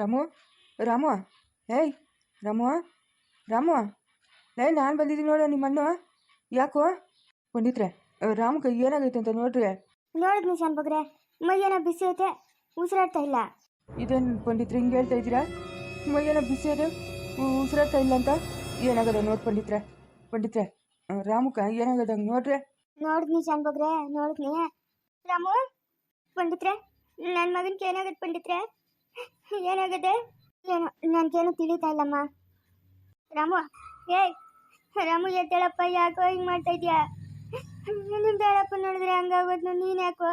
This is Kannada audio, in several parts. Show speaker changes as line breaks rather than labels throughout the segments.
ರಾಮು ರಾಮು ಏಯ್ ರಾಮು ರಾಮು. ಏಯ್ ನಾನು ಬಂದಿದ್ದೀನಿ ನೋಡು ನಿಮ್ಮಣ್ಣ ಯಾಕೋ? ಪಂಡಿತ್ರೆ ರಾಮುಗೆ ಏನಾಗೈತೆ ಅಂತ ನೋಡ್ರಿ.
ನೋಡಿದ್ನಿ ಶಾನ್ ಬಗ್ರೆ ಮೈಯನ ಬಿಸಿ ಐತೆ ಉಸಿರಾಡ್ತಾ ಇಲ್ಲ.
ಇದೇನು ಪಂಡಿತ್ರೆ ಹಿಂಗೆ ಹೇಳ್ತಾ ಇದ್ದೀರಾ? ಮೈಯೆಲ್ಲ ಬಿಸಿ ಅದು ಉಸಿರಾಡ್ತಾ ಇಲ್ಲ ಅಂತ ಏನಾಗದ ನೋಡಿ ಪಂಡಿತ್ರೆ. ಪಂಡಿತ್ರೆ ರಾಮುಕ ಏನಾಗದ ಹಂಗೆ ನೋಡ್ರಿ.
ನೋಡಿದ್ನಿ ಶಾನ್ ಬಗ್ರೆ ನೋಡಿದ್ನಿ. ರಾಮು ಪಂಡಿತ್ರೆ ನನ್ನ ಮಗನ್ಗೆ ಏನಾಗತ್ತೆ ಪಂಡಿತ್ರೆ? ಏನಾಗದೆ? ಏನು ನನ್ಗೇನು ತಿಳಿತಾ ಇಲ್ಲಮ್ಮ. ರಾಮು ಏಯ್! ರಾಮು ಎದ್ದೇಳಪ್ಪ ಯಾಕೋ ಹಿಂಗೆ ಮಾಡ್ತಾ ಇದೀಯಾ? ನಿಮ್ಮ ಹೇಳಪ್ಪ ನೋಡಿದ್ರೆ ಹಂಗಾಗೋದು ನೀನು ಯಾಕೋ?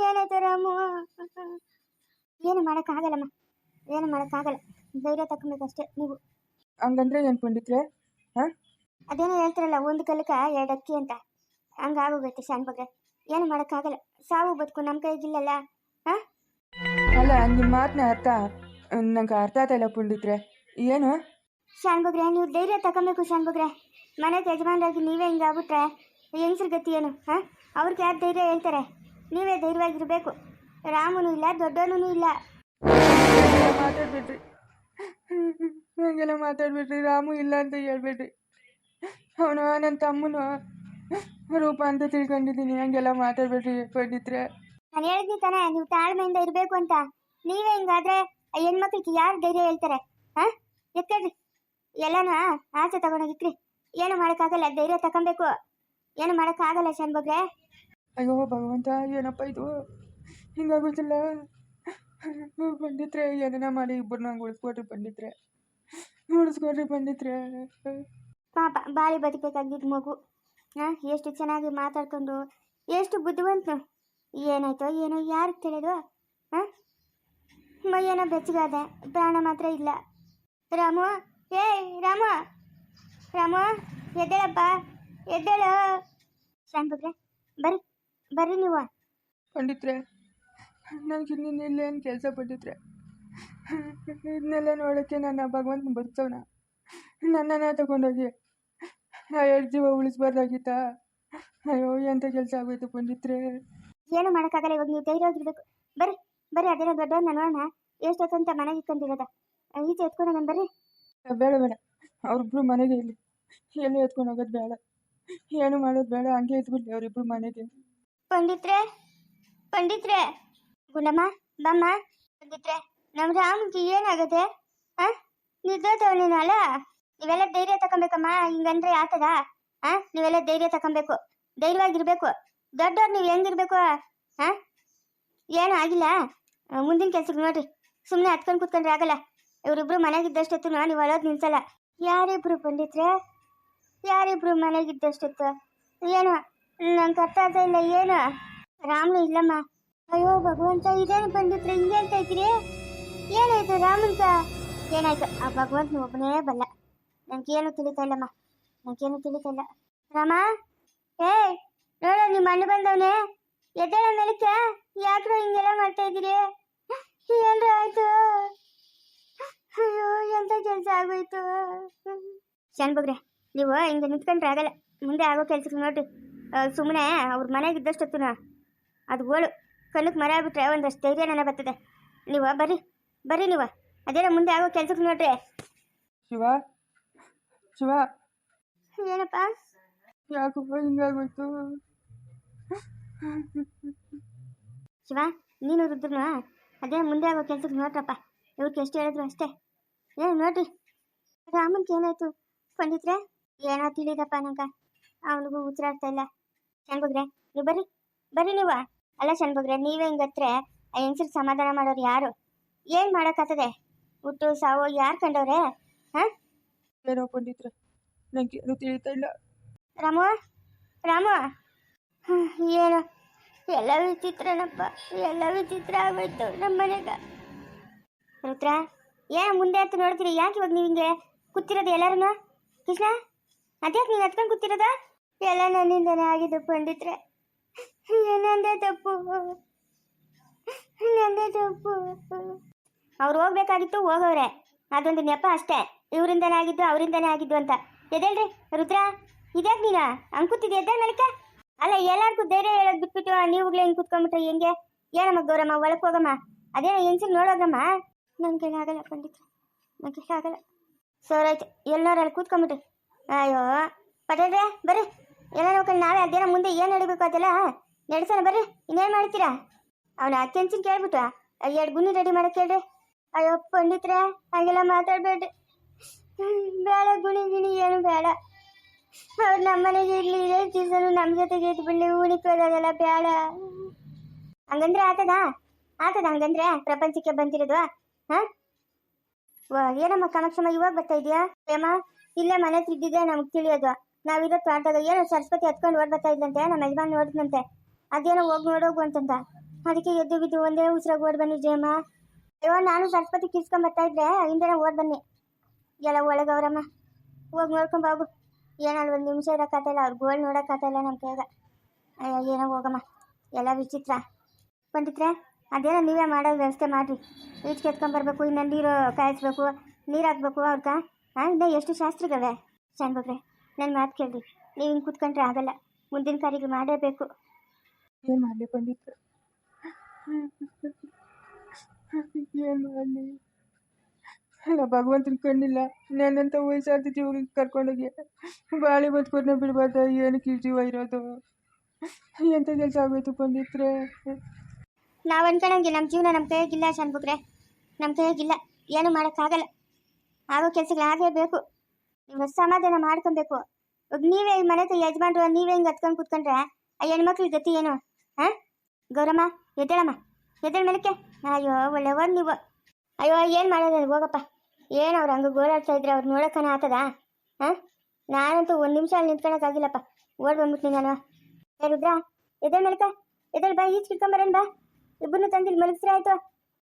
ಏನಾಯ್ತು ರಾಮು? ಏನು ಮಾಡೋಕ್ಕಾಗಲ್ಲಮ್ಮ. ಏನು ಮಾಡೋಕ್ಕಾಗಲ್ಲ. ಧೈರ್ಯ ತಗೊಬೇಕಷ್ಟೇ ನೀವು.
ಹಂಗಂದ್ರೆ ಏನು ಪಂಡಿತ್ರೆ? ಹಾಂ?
ಅದೇನೋ ಹೇಳ್ತಾರಲ್ಲ ಒಂದು ಕಲಕ ಎರಡು ಅಕ್ಕಿ ಅಂತ. ಹಂಗಾಗೋಗುತ್ತೆ ಶಾನ್ ಬಗ್ಗೆ. ಏನು ಮಾಡೋಕ್ಕಾಗಲ್ಲ. ಸಾವು ಬದುಕು ನಮ್ಮ ಕೈಗಿಲ್ಲಲ್ಲ. ಹಾಂ?
ಅಲ್ಲ ನಿಮ್ಮ ಮಾತನ್ನ ಅರ್ಥ ನಂಗೆ ಅರ್ಥ ಆಗ್ತಾ ಇಲ್ಲ ಪಂಡಿತ್ರೆ ಏನು?
ಶಾನ್ ಬಗ್ರೆ ನೀವು ಧೈರ್ಯ ತಗೊಬೇಕು ಶಾನ್ ಬಗ್ರೆ ಮನೆಗೆ ಯಜಮಾನರಾಗಿ ನೀವೇ ಹಿಂಗಾಗ್ಬಿಟ್ರೆ ಹೆಂಗ್ಸ್ರ ಗತಿ ಏನು ಹಾಂ? ಅವ್ರಿಗೆ ಯಾರು ಧೈರ್ಯ ಹೇಳ್ತಾರೆ? ನೀವೇ ಧೈರ್ಯವಾಗಿರಬೇಕು. ರಾಮನು ಇಲ್ಲ ದೊಡ್ಡವನೂ ಇಲ್ಲ.
ಮಾತಾಡ್ಬಿಡ್ರಿ. ಹಂಗೆಲ್ಲ ಮಾತಾಡ್ಬಿಟ್ರಿ ರಾಮು ಇಲ್ಲ ಅಂತ ಹೇಳ್ಬಿಡ್ರಿ. ಅವನು ನನ್ನ ತಮ್ಮನು ರೂಪ ಅಂತ ತಿಳ್ಕೊಂಡಿದ್ದೀನಿ ಹಂಗೆಲ್ಲ ಮಾತಾಡ್ಬಿಟ್ರಿ ಪಂಡಿತ್ರೆ
ನಾನು ಹೇಳಿದ್ನಿ ತಾನೇ ನೀವು ತಾಳ್ಮೆಯಿಂದ ಇರಬೇಕು ಅಂತ. ನೀವೇ ಹಿಂಗಾದ್ರೆ ಹೆಣ್ಮಕ್ಳಿಗೆ ಯಾರು ಧೈರ್ಯ ಹೇಳ್ತಾರೆ? ಹಾಂ? ಎತ್ತಡ್ರಿ ಎಲ್ಲನೂ ಆಚೆ ತಗೊಂಡೋಗಿಕ್ರಿ ಏನು ಮಾಡೋಕ್ಕಾಗಲ್ಲ ಧೈರ್ಯ ತಗೊಬೇಕು. ಏನು ಮಾಡೋಕ್ಕಾಗಲ್ಲ ಶಾನ್ ಬಗ್ರೆ.
ಅಯ್ಯೋ ಭಗವಂತ ಏನಪ್ಪ ಇದು? ಹಿಂಗಾಗೋದಿಲ್ಲ ಪಂಡಿತ್ರೆ ಏನನ್ನ ಮಾಡಿ ಇಬ್ಬರು ನಂಗೆ ಉಳಿಸ್ಕೊಟ್ರಿ ಪಂಡಿತ್ರೆ ಉಳಿಸ್ಕೊಟ್ರಿ ಪಂಡಿತ್ರೆ
ಪಾಪ ಬಾಳಿ ಬದುಕಬೇಕಾಗಿದ್ದು ಮಗು. ಹಾಂ ಎಷ್ಟು ಚೆನ್ನಾಗಿ ಮಾತಾಡ್ಕೊಂಡು ಎಷ್ಟು ಬುದ್ಧಿವಂತನು ಏನಾಯ್ತೋ ಏನೋ ಯಾರಿಗೆ ತಿಳಿದು ಹಾಂ? ಮೈಯೇನೋ ಬೆಚ್ಚಗಾದೆ. ಪ್ರಾಣ ಮಾತ್ರ ಇಲ್ಲ. ರಾಮು ಏಯ್ ರಾಮು. ರಾಮು ಎದ್ದೇಳಪ್ಪ. ಎದ್ದೇಳು. ಶಾನ್ ಬಗ್ರೆ ಬರ್ರಿ ಬರ್ರಿ ನೀವು.
ಪಂಡಿತ್ರೆ ನನಗೆ ಇಲ್ಲೇನು ಕೆಲಸ ಪಂಡಿತ್ರೆ ಇದನ್ನೆಲ್ಲ ನೋಡೋಕ್ಕೆ ನನ್ನ ಭಗವಂತನ ಬರ್ತವನ. ನನ್ನನ್ನು ತಗೊಂಡೋಗಿ. ಆ ಎರಡು ಜೀವ ಉಳಿಸ್ಬಾರ್ದಾಗಿತ್ತ. ಅಯ್ಯೋ ಎಂಥ ಕೆಲಸ ಆಗೋಯ್ತು ಪಂಡಿತ್ರೆ.
ಏನು ಮಾಡೋಕ್ಕಾಗಲ್ಲ ಇವಾಗ ನೀವು ಧೈರ್ಯವಾಗಿರ್ಬೇಕು. ಬರ್ರಿ ಬರ್ರಿ ಅದೇನೋ ದೊಡ್ಡವನ್ನ ನೋಡೋಣ. ಎಷ್ಟೊತ್ತಂತ ಮನೆಗೆ ಇಟ್ಕೊಂಡಿರೋದ ಈಚೆ ಎತ್ಕೊಂಡು ನಾನು ಬರ್ರಿ
ಬೇಡ ಬೇಡ. ಅವ್ರಿಬ್ರು ಮನೆಗೆ ಇಲ್ಲಿ ಎಲ್ಲಿ ಎತ್ಕೊಂಡು ಹೋಗೋದು ಬೇಡ. ಏನು ಮಾಡೋದು ಬೇಡ. ಹಂಗೆ ಇದ್ಬಿಡ್ಲಿ ಅವರಿಬ್ರು ಮನೆಗೆ.
ಪಂಡಿತ್ರೆ ಪಂಡಿತ್ರೆ. ಗುಂಡಮ್ಮ ಬಮ್ಮ. ಪಂಡಿತ್ರೆ ನಮ್ಮ ರಾಮ್ಗೆ ಏನಾಗತ್ತೆ ಹಾ ನಿದ್ದೋತವನೇನಲ್ಲ ನೀವೆಲ್ಲ ಧೈರ್ಯ ತಗೊಬೇಕಮ್ಮ ಹಿಂಗಂದ್ರೆ ಆತದ? ಹಾ ನೀವೆಲ್ಲ ಧೈರ್ಯ ತಗೊಬೇಕು ಧೈರ್ಯವಾಗಿರ್ಬೇಕು. ದೊಡ್ಡವ್ರು ನೀವು ಹೆಂಗಿರ್ಬೇಕು? ಹಾ ಏನು ಆಗಿಲ್ಲ? ಮುಂದಿನ ಕೆಲ್ಸಕ್ಕೆ ನೋಡ್ರಿ. ಸುಮ್ಮನೆ ಹತ್ಕೊಂಡು ಕೂತ್ಕೊಂಡ್ರೆ ಆಗಲ್ಲ. ಇವರಿಬ್ರು ಮನೆಗಿದ್ದಷ್ಟೊತ್ತು ನಾನು ಹೊರಗೆ ನಿಲ್ಸಲ್ಲ. ಯಾರಿಬ್ರು ಪಂಡಿತ್ರೆ? ಯಾರಿಬ್ರು ಮನೆಗಿದ್ದಷ್ಟೊತ್ತು ಏನು? ನಂಗೆ ಅರ್ಥ ಆಗ್ತಾ ಇಲ್ಲ, ಏನು? ರಾಮನು ಇಲ್ಲಮ್ಮ. ಅಯ್ಯೋ, ಭಗವಂತ, ಇದೇನು ಪಂಡಿತ್ರೆ ಹಿಂಗೆ ಹೇಳ್ತಾ ಇದ್ದೀರಿ? ಏನಾಯ್ತು ರಾಮನ್ಕ? ಏನಾಯ್ತು? ಆ ಭಗವಂತನ ಒಬ್ಬನೇ ಬಲ್ಲ. ನನಗೇನು ತಿಳಿತಾ ಇಲ್ಲಮ್ಮ. ನನಗೇನು ತಿಳಿತಾ ಇಲ್ಲ. ರಾಮ? ಏ ನೋಡ ನಿಮ್ಮ ಅಣ್ಣ ಬಂದವನೇ. ಎದ್ದೇಳ ಮೇಲಕ್ಕೆ ಯಾಕ್ರೋ ಹಿಂಗೆಲ್ಲ ಮಾಡ್ತಾ ಇದ್ದೀರಿ? ಏನ್ರ ಆಯ್ತು ಅಯ್ಯೋ ಎಂತ ಕೆಲಸ ಆಗೋಯ್ತು? ಶಾನ್ ಬಗ್ರೆ ನೀವು ಹಿಂಗೆ ನಿಂತ್ಕೊಂಡ್ರೆ ಆಗಲ್ಲ. ಮುಂದೆ ಆಗೋ ಕೆಲ್ಸಕ್ಕೆ ನೋಡ್ರಿ. ಸುಮ್ಮನೆ ಅವ್ರ ಮನೆಗೆ ಇದ್ದಷ್ಟೊತ್ತುನ ಅದು ಗೋಳು ಕಣ್ಣಕ್ಕೆ ಮರ ಆಗ್ಬಿಟ್ರೆ ಒಂದಷ್ಟು ಧೈರ್ಯ ನನ್ನ ಬರ್ತದೆ. ನೀವು ಬರ್ರಿ ಬರ್ರಿ ನೀವು. ಅದೇನೋ ಮುಂದೆ ಆಗೋ ಕೆಲ್ಸಕ್ಕೆ ನೋಡ್ರಿ.
ಶಿವ ಶಿವ.
ಏನಪ್ಪ?
ಯಾಕಪ್ಪ ಹಿಂಗಾಗೋಯ್ತು?
ಶಿವ ನೀನು ರುದ್ರನು? ಅದೇ ಮುಂದೆ ಆಗೋ ಕೆಲ್ಸಕ್ಕೆ ನೋಡ್ರಪ್ಪ. ಇವ್ರಿಗೆ ಎಷ್ಟು ಹೇಳಿದ್ರು ಅಷ್ಟೇ. ಏನು ನೋಡ್ರಿ. ರಾಮನ್ ಏನಾಯ್ತು? ಪಂಡಿತ್ರೆ? ಏನೋ ತಿಳಿದಪ್ಪ ನಂಗ. ಅವನಿಗೂ ಉಸಿರಾಡ್ತಾ ಇಲ್ಲ. ಶಣ್ಬಗ್ರೆ ನೀವು ಬರ್ರಿ. ಬರ್ರಿ ನೀವು. ಅಲ್ಲ ಶಣ್ಬಗ್ರೆ ನೀವೇ ಹಿಂಗತ್ರೆ ಆ ಹೆಂಗಸ್ರಿಗೆ ಸಮಾಧಾನ ಮಾಡೋರು ಯಾರು? ಏನು ಮಾಡೋಕ್ಕಾಗ್ತದೆ? ಹುಟ್ಟು ಸಾವು ಯಾರು ಕಂಡವ್ರೆ? ಹಾಂ?
ಏನೋ ಪಂಡಿತ್ರೆ. ನಂಗೆ ಏನು ತಿಳಿತಾ ಇಲ್ಲ.
ರಾಮು? ರಾಮು? ಏನು? ಎಲ್ಲ ವಿಚಿತ್ರನಪ್ಪ, ಎಲ್ಲ ವಿಚಿತ್ರ ಆಗೋಯ್ತು ನಮ್ಮ ಮನೆಗ. ರುದ್ರ ಏ, ಮುಂದೆ ಹತ್ತು ನೋಡ್ತೀರಿ, ಯಾಕೆ ಇವಾಗ ನೀವು ಹಿಂಗೆ ಕೂತಿರೋದು ಎಲ್ಲರೂ ಕೃಷ್ಣ, ಅದ್ಯಾಕೆ ನೀವು ಹತ್ಕೊಂಡು ಕೂತಿರೋದ? ಎಲ್ಲ ನನ್ನಿಂದನೇ ಆಗಿದ್ದು ಪಂಡಿತ್ರೆ. ನಂದೇ ತಪ್ಪು. ನಂದೇ ತಪ್ಪು. ಅವ್ರು ಹೋಗ್ಬೇಕಾಗಿತ್ತು ಹೋಗೋರೆ ಅದೊಂದು ನೆಪ ಅಷ್ಟೇ. ಇವರಿಂದನೇ ಆಗಿದ್ದು, ಅವರಿಂದನೇ ಆಗಿದ್ದು ಅಂತ. ಎದೇಳ್ರಿ ರುದ್ರ, ಇದ್ಯಾಕೆ ನೀನು? ಅಂಕುತ್ತಿದ್ದೆ ಕೂತಿದ್ದೆ ಎದ್ದೇಳ ಮೇಲಕ್ಕೆ ಅಲ್ಲ, ಎಲ್ಲಾರ್ಗೂ ಧೈರ್ಯ ಹೇಳೋದು ಬಿಟ್ಬಿಟ್ಟು ನೀವುಗಳೇ ಹಿಂಗೆ ಕುತ್ಕೊಂಡ್ಬಿಟ್ರೆ ಹೆಂಗೆ? ಏನಮ್ಮ ಗೌರಮ್ಮ, ಒಳಗೆ ಹೋಗಮ್ಮ. ಅದೇನೋ ಹೆಂಗ್ಸಿಗೆ ನೋಡೋಗಮ್ಮ ನನ್ಗೆ ಆಗಲ್ಲ ಪಂಡಿತ ನನಗೆ ಆಗಲ್ಲ. ಸರ್ ಆಯ್ತು, ಎಲ್ಲರೂ ಅಲ್ಲಿ ಕೂತ್ಕೊಂಬಿಟ್ರಿ ಅಯ್ಯೋ ಪಟೇಟ್ರೆ ಬರ್ರಿ. ಎಲ್ಲ ನಾವೇ ಅದೇನ ಮುಂದೆ ಏನು ನಡಿಬೇಕು ಅದೆಲ್ಲ? ನಡೆಸೋಣ, ಬರ್ರಿ. ಇನ್ನೇನು ಮಾಡ್ತೀರಾ? ಅವನ ಅತ್ಯಂಚಿನ ಕೇಳ್ಬಿಟ್ಟು ಎರಡು ಗುಣಿ ರೆಡಿ ಮಾಡಕ್ಕೆ ಹೇಳ್ರಿ. ಅಯ್ಯೋ, ಪಂಡಿತ್ರೆ, ಹಾಗೆಲ್ಲ ಮಾತಾಡಬೇಡ್ರಿ. ಬೇಡ ಗುಣಿ ಗಿಣಿ ಏನು ಬೇಡ. ಅವ್ರು ನಮ್ಮ ಮನೆಗೆ ಇರಲಿ ಇದೇ ದಿವಸನು ನಮ್ಮ ಜೊತೆಗೆ ಇದ್ದು ಬಿಡ್ಲಿ ಉಣಿಕೋದಾಗೆಲ್ಲ ಬೇಡ ಹಂಗಂದ್ರೆ ಆತದ? ಆತದ ಹಂಗಂದ್ರೆ? ಪ್ರಪಂಚಕ್ಕೆ ಬಂದಿರೋದು ಹಾ? ಏನಮ್ಮ ಕಾಮಾಕ್ಷಮ್ಮ ಇವಾಗ ಬರ್ತಾ ಇದೆಯಾ ಪ್ರೇಮ, ಇಲ್ಲೇ ಮನೆ ತಿದ್ದಿದೆ ನಮ್ಗೆ ತಿಳಿಯೋದು. ನಾವಿರೋ ತೋಟದಾಗ ಏನೋ ಸರಸ್ವತಿ ಹತ್ಕೊಂಡು ಓಡ್ ಬರ್ತಾ ಇದ್ದಂತೆ ನಮ್ಮ ಯಜಮಾನ್ ನೋಡಿದಂತೆ ಅದೇನೋ ಹೋಗಿ ನೋಡೋಗು ಅಂತಂದ. ಅದಕ್ಕೆ ಎದ್ದು ಬಿದ್ದು ಒಂದೇ ಉಸಿರಾಗಿ ಓಡ್ ಬನ್ನಿ ಜಯಮ್ಮ. ಅಯ್ಯೋ, ನಾನು ಸರಸ್ವತಿ ಕಿಸ್ಕೊಂಡ್ ಬರ್ತಾ ಇದ್ದೆ ಹಿಂದೆ ಓಡ್ ಬನ್ನಿ. ಎಲ್ಲ ಒಳಗವ್ರಮ್ಮ ಹೋಗಿ ನೋಡ್ಕೊಂಡ್ ಹೋಗು ಏನಾದ್ರು ಒಂದು ನಿಮಿಷ ಇರೋಕ್ಕಾಗಲ್ಲ ಅವ್ರು ಗೋಳ್ ನೋಡೋಕ್ಕಾಗಲ್ಲ ನಮ್ಮ ಅಯ್ಯೋ, ಏನೋ ಹೋಗಮ್ಮ. ಎಲ್ಲ ವಿಚಿತ್ರ. ಪಂಡಿತ್ರೆ, ಅದೇನೋ ನೀವೇ ಮಾಡೋ ವ್ಯವಸ್ಥೆ ಮಾಡಿರಿ. ಈಚ್ ಕೆತ್ಕೊಂಬರ್ಬೇಕು ಇನ್ನು ನೀರು ಕಾಯಿಸ್ಬೇಕು, ನೀರು ಹಾಕ್ಬೇಕು ಅವ್ರಕ್ಕ ಹಾಂ ಎಷ್ಟು ಶಾಸ್ತ್ರಗಳವೆ? ಶಾನ್ಬಗ್ರೆ ನನ್ನ ಮಾತು ಕೇಳಿ ನೀವು ಹಿಂಗೆ ಕೂತ್ಕೊಂಡ್ರೆ ಆಗಲ್ಲ. ಮುಂದಿನ ಕಾರಿಗೆ ಮಾಡೇಬೇಕು.
ಏನು ಮಾಡಲಿ ಪಂಡಿತ್ರೆ? ಏನು ಮಾಡಲಿ? ಅಲ್ಲ, ಭಗವಂತನ ಕಣ್ಣಿಲ್ಲ. ನನ್ನಂತ ವಯಸ್ಸಾದ ಜೀವಕ್ಕೆ ಕರ್ಕೊಂಡೋಗಿ ಬಾಳಿ ಬದುಕೋದನ್ನ ಬಿಡ್ಬಾರ್ದ? ಏನಕ್ಕೆ ಈ ಜೀವ ಇರೋದು? ಎಂಥ ಕೆಲಸ ಆಗೋಯ್ತು ಪಂಡಿತ್ರೆ?
ನಾವು ಅನ್ಕೊಂಡಂಗೆ ನಮ್ಮ ಜೀವನ ನಮ್ಮ ಕೈಯಾಗಿಲ್ಲ ಶಾನ್ಬುಕ್ರೆ ನಮ್ಮ ಕೈಯಾಗಿಲ್ಲ. ಏನು ಮಾಡೋಕ್ಕಾಗಲ್ಲ. ಆಗೋ ಕೆಲಸಗಳು ಆಗಲೇಬೇಕು ನೀವು ಸಮಾಧಾನ ಮಾಡ್ಕೊಬೇಕು. ಇವಾಗ ನೀವೇ ಈ ಮನೆ ಯಜಮಾನ್ರು, ನೀವೇ ಹಿಂಗೆ ಹತ್ಕೊಂಡು ಕೂತ್ಕೊಂಡ್ರೆ ಆ ಹೆಣ್ಮಕ್ಳ ಗತಿ ಏನು? ಹಾಂ? ಗೌರಮ್ಮ, ಎದ್ದೇಳಮ್ಮ. ಎದ್ದೇಳ ಮೇಲಕ್ಕೆ. ಅಯ್ಯೋ, ಒಳ್ಳೆಯವರು ನೀವು. ಅಯ್ಯೋ, ಏನು ಮಾಡೋದು? ಹೋಗಪ್ಪ. ಏನು ಅವ್ರು ಹಂಗೆ ಗೋಳಾಡ್ತಾ ಇದ್ರೆ ಅವ್ರು ನೋಡೋಕ್ಕನ ಆತದ? ಹಾಂ? ನಾನಂತೂ ಒಂದು ನಿಮಿಷ ಅಲ್ಲಿ ನಿಂತ್ಕೊಳಕ್ಕಾಗಿಲ್ಲಪ್ಪ ಓಡ್ ಬಂದ್ಬಿಟ್ನಿ ನಾನು. ಏ, ರುದ್ರ, ಎದ್ದೇಳ ಮೇಲಕ್ಕೆ ಎದ್ದೇಳ ಬಾ, ಈಚ್ ಕಿಟ್ಕೊಂಬರೇನು ಬಾ. ಇಬ್ಬರನ್ನು ತಂದಿಲ್ ಮಲಗಿಸ್ರೆ ಆಯ್ತು.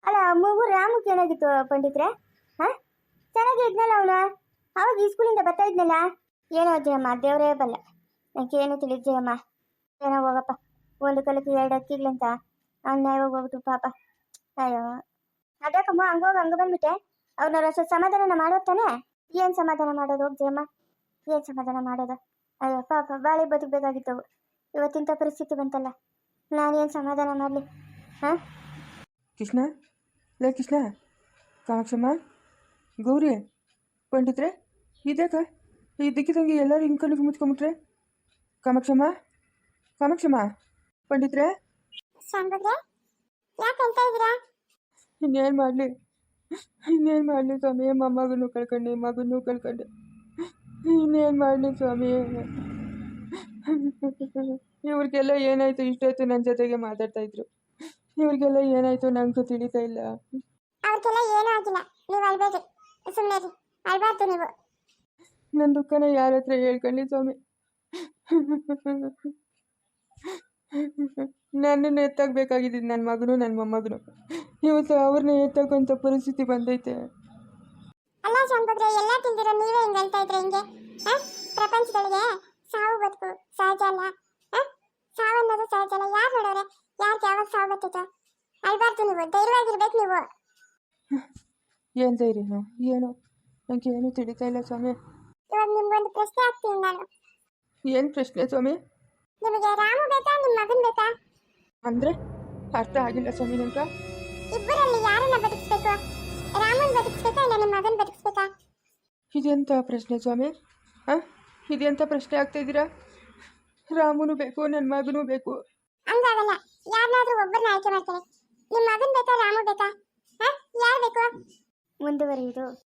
ಅಲ್ಲ, ಮೂಗು ರಾಮಕ್ಕೆ ಏನಾಗಿತ್ತು ಪಂಡಿತ್ರೆ? ಹಾಂ? ಚೆನ್ನಾಗಿ ಇದ್ನಲ್ಲ ಅವನು? ಅವಾಗ ಈ ಸ್ಕೂಲಿಂದ ಬರ್ತಾ ಇದ್ನಲ್ಲ? ಏನೋ ಜಯಮ್ಮ, ದೇವರೇ ಬಲ್ಲ. ನನಗೆ ಏನು ತಿಳಿದ್ ಜಯಮ್ಮ. ಏನೋ ಹೋಗಪ್ಪ. ಒಂದು ಕಲಕ್ಕೆ ಎರಡು ಅಕ್ಕಿಗ್ಲಂತ ಅನ್ಯಾಯವಾಗಿ ಹೋಗ್ಬಿಟ್ಟು ಪಾಪ. ಅಯ್ಯೋ. ಅದಕ್ಕಮ್ಮ ಹಂಗೋಗಿ ಹಂಗೆ ಬಂದ್ಬಿಟ್ಟೆ? ಅವ್ರನ್ನ ಅಷ್ಟು ಸಮಾಧಾನ ಮಾಡೋತಾನೆ ಏನ್ ಏನು ಸಮಾಧಾನ ಮಾಡೋದು ಹೋಗ್ ಜಯಮ್ಮ? ಏನು ಸಮಾಧಾನ ಮಾಡೋದು? ಅಯ್ಯೋ ಪಾಪ ಬಾಳೆ ಬದುಕಬೇಕಾಗಿತ್ತವು ಇವತ್ತಿಂಥ ಪರಿಸ್ಥಿತಿ ಬಂತಲ್ಲ. ನಾನೇನು ಸಮಾಧಾನ ಮಾಡಲಿ? ಹಾಂ?
ಕೃಷ್ಣ? ಲೇ ಕೃಷ್ಣ! ಕಾಮಾಕ್ಷಮ್ಮ? ಗೌರಿ? ಪಂಡಿತ್ರೆ? ಇದೇಕ ಈ ದಿಕ್ಕಿದಂಗೆ ಎಲ್ಲರೂ ಹಿಂಗೆ ಕಣ್ಣಿಗೆ ಮುಚ್ಕೊಂಬಿಟ್ರೆ? ಕಾಮಾಕ್ಷಮ್ಮ? ಕಾಮಾಕ್ಷಮ್ಮ? ಪಂಡಿತ್ರೆ?
ಯಾಕೆ ಅಂತ
ಇನ್ನೇನು ಮಾಡಲಿ? ಇನ್ನೇನು ಮಾಡಲಿ ಸ್ವಾಮಿ? ಮೊಮ್ಮಗನೂ ಕಳ್ಕೊಂಡೆ ಮಗನೂ ಕಳ್ಕೊಂಡೆ. ಇನ್ನೇನು ಮಾಡಲಿ ಸ್ವಾಮಿ? ಇವ್ರಿಗೆಲ್ಲ ಏನಾಯಿತು? ಇಷ್ಟೊತ್ತು ನನ್ನ ಜೊತೆಗೆ ಮಾತಾಡ್ತಾ ಇದ್ರು. ಇವ್ರಿಗೆಲ್ಲ ಏನಾಯಿತು ನನಗೂ ತಿಳಿತಾ ಇಲ್ಲ.
ಅವ್ರಿಗೆಲ್ಲ ಏನೂ ಆಗಿಲ್ಲ. ನೀವು ಅಳ್ಬೇಡ್ರಿ. ಸುಮ್ಮನೆ ರೀ ಅಳ್ಬಾರ್ದು ನೀವು.
ನನ್ನ ದುಃಖನ ಯಾರ ಹತ್ರ ಹೇಳ್ಕೊಳ್ಳಿ ಸ್ವಾಮಿ? ನನ್ನನ್ನು ಎತ್ತಾಗಬೇಕಾಗಿದ್ದು ನನ್ನ ಮಗನು ನನ್ನ ಮೊಮ್ಮಗನು. ಇವತ್ತು ಅವ್ರನ್ನ ಎತ್ತಕ್ಕಂಥ ಪರಿಸ್ಥಿತಿ ಬಂದೈತೆ.
ಅಲ್ಲ ಶಾನ್ಭದ್ರೆ ಎಲ್ಲ ತಿಂದಿರೋ ನೀವೇ ಹಿಂಗೆ ಹೇಳ್ತಾ ಇದ್ರೆ ಹಿಂಗೆ? ಪ್ರಪಂಚದೊಳಗೆ ಸಾವು ಬದುಕು ಸಹಜ ಅಲ್ಲ? ಸಾವು ಅನ್ನೋದು ಸಹಜ ಅಲ್ಲ ಯಾರು ನೋಡೋರೆ ಯಾರಿಗೆ ಯಾವಾಗ ಸಾವು ಬರ್ತೈತೆ? ಅಳ್ಬಾರ್ದು ನೀವು ಧೈರ್ಯವಾಗಿರ್ಬೇಕು ನೀವು.
ಏನು ಧೈರ್ಯನೋ ಏನು? ನನಗೆ ಏನೂ ತಿಳಿತಾ ಇಲ್ಲ ಸ್ವಾಮಿ.
ಇವಾಗ ನಿಮ್ಗೊಂದು ಪ್ರಶ್ನೆ ಹಾಕ್ತೀನಿ ನಾನು.
ಏನು ಪ್ರಶ್ನೆ ಸ್ವಾಮಿ?
ನಿಮಗೆ ರಾಮು ಬೇಕಾ ನಿಮ್ಮ ಮಗನ್ ಬೇಕಾ?
ಅಂದರೆ ಅರ್ಥ ಆಗಿಲ್ಲ ಸ್ವಾಮಿ ನಂಗೆ.
ಇಬ್ಬರಲ್ಲಿ ಯಾರನ್ನ ಬದುಕಿಸ್ಬೇಕು? ರಾಮನ್ ಬದುಕಿಸ್ಬೇಕಾ ಇಲ್ಲ ನಿಮ್ಮ ಮಗನ್ ಬದುಕಿಸ್ಬೇಕಾ?
ಇದೆಂಥ ಪ್ರಶ್ನೆ ಸ್ವಾಮಿ? ಹಾಂ ಇದೆಂಥ ಪ್ರಶ್ನೆ ಆಗ್ತಾ ಇದ್ದೀರಾ? ರಾಮನು ಬೇಕು ನನ್ನ ಮಗನೂ ಬೇಕು.
ಹಂಗಾಗಲ್ಲ. ಯಾರನ್ನಾದ್ರೂ ಒಬ್ಬರನ್ನ ಆಯ್ಕೆ ಮಾಡ್ತಾರೆ. ನಿಮ್ಮ ಮಗನ್ ಬೇಕಾ ರಾಮು ಬೇಕಾ? ಯಾರು ಬೇಕು? ಮುಂದುವರಿಯುವುದು.